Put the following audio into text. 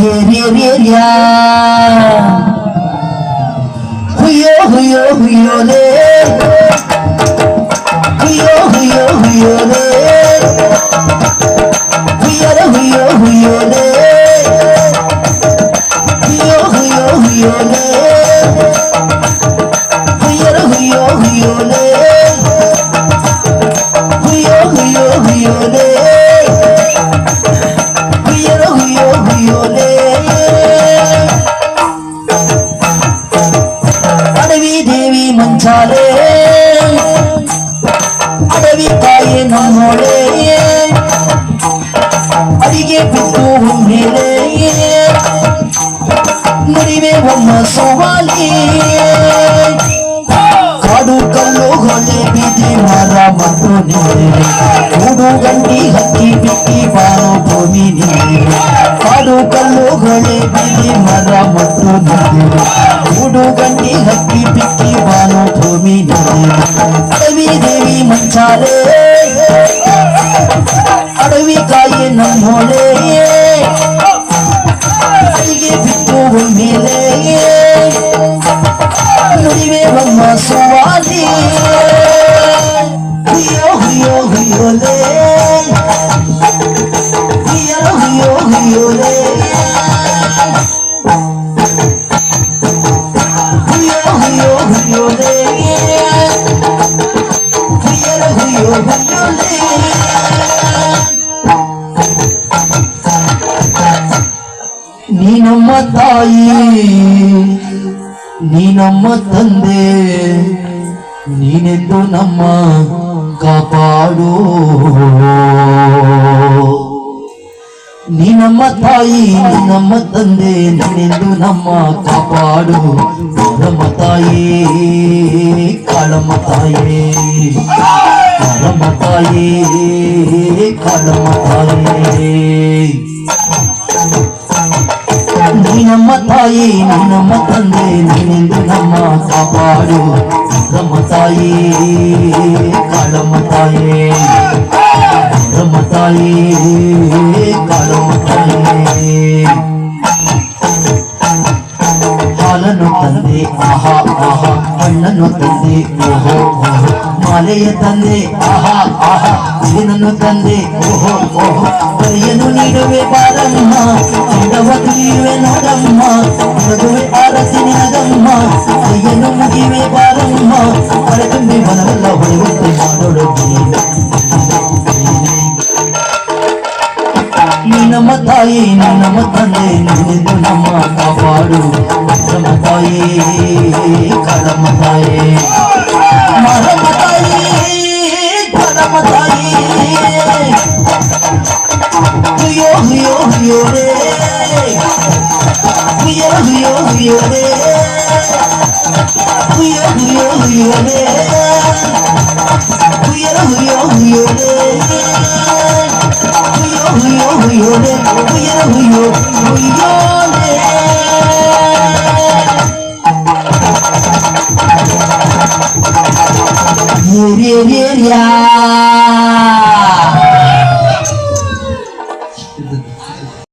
গেরেরিয়া হুইও হুইও হুইও রে হুইও হুইও হুইও রে కాయే అడిగే పెట్టు ఉన్నేలే నుడివే బొమ్మ సోవాలి కాడు కల్లు గొల్లే బీది మర మట్టు మూడు గంటి హక్కి పిక్కి బాను భూమి కాడు కల్లు గొల్లే బీది మర మట్టు మూడు గంటి హక్కి పిక్కి బాను భూమి అడవి దేవి మంచాలే. ನೀ ನಮ್ಮ ತಾಯಿ ನೀ ನಮ್ಮ ತಂದೆ ನೀನೆಂದು ನಮ್ಮ ಕಾಪಾಡೋ. ನೀನಮ್ಮ ತಾಯಿ ನಮ್ಮ ತಂದೆ ನೀನೆಂದು ನಮ್ಮ ಕಾಪಾಡು ನಮ್ಮ ತಾಯಿ ಕಾಳಮ್ಮ ತಾಯಿ ಕಾಳಮ್ಮ ತಾಯಿ ಕಾಳಮ್ಮ ತಾಯಿ ನೀನಮ್ಮ ತಾಯಿ ನೀನಮ್ಮ ತಂದೆ ನೀನೆಂದು ನಮ್ಮ ಕಾಪಾಡು ನಮ್ಮ ತಾಯಿ ಕಾಳಮ್ಮ ತಾಯಿ ನಮ್ಮ ತಾಯಿ ಕಾಳಮ್ಮ ತಾಯಿ పాలను తంది ఆహా ఆహా పళ్ళను తంది ఓహో ఓహో. మాలయ తంది ఆహా ఆహా దినను తంది ఓహో ఓహో. పర్యను నీడువే బారమ్మ చెండవ తీరువే నోడమ్మ మృదువే తాయి నమ్మ తండ్రి నిన్ను నమ్మ కాపాడు భద్రమ తాయి కడమ తాయి మరమ తాయి కడమ తాయి యో యో యో రే. యో యో యో రే. యో యో యో రే. Yeah, yeah, yeah.